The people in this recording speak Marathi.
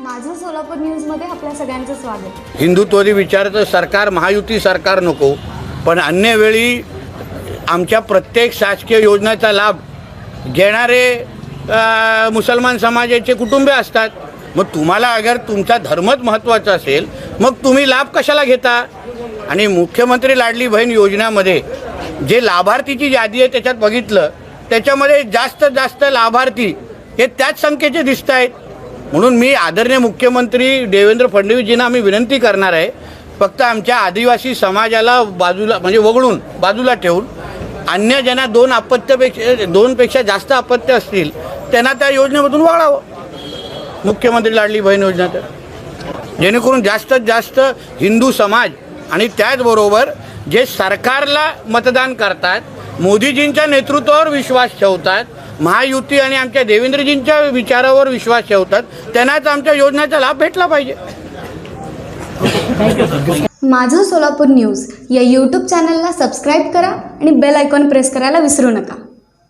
माझं सोलापूर न्यूजमध्ये आपल्या सगळ्यांचं स्वागत. हिंदुत्वरी विचाराचं सरकार महायुती सरकार नको पण अन्य वेळी आमच्या प्रत्येक शासकीय योजनेचा लाभ घेणारे अ, मुसलमान समाजाचे कुटुंबे असतात. मग तुम्हाला अगर तुमचा धर्मच महत्त्वाचा असेल मग तुम्ही लाभ कशाला घेता? आणि मुख्यमंत्री लाडली बहीण योजनामध्ये जे लाभार्थीची यादी आहे त्याच्यात बघितलं त्याच्यामध्ये जास्त जास्त लाभार्थी हे त्याच संख्येचे दिसत आहेत म्हणून मी आदरणीय मुख्यमंत्री देवेंद्र फडणवीसजींना आम्ही विनंती करणार आहे फक्त आमच्या आदिवासी समाजाला बाजूला म्हणजे वगळून बाजूला ठेवून अन्य ज्यांना दोन अपत्यपेक्षा दोनपेक्षा जास्त अपत्य असतील त्यांना त्या योजनेमधून वगळावं मुख्यमंत्री लाडली बहीण योजना तर. जेणेकरून जास्तीत जास्त हिंदू समाज आणि त्याचबरोबर जे सरकारला मतदान करतात मोदीजींच्या नेतृत्वावर विश्वास ठेवतात महायुती आणि आमच्या देवेंद्रजींच्या विचारावर विश्वास ठेवतात. त्यांनाच आमच्या योजनेचा लाभ भेटला पाहिजे. माझं सोलापूर न्यूज या यूट्यूब चॅनलला सबस्क्राईब करा आणि बेल आयकॉन प्रेस करायला विसरू नका.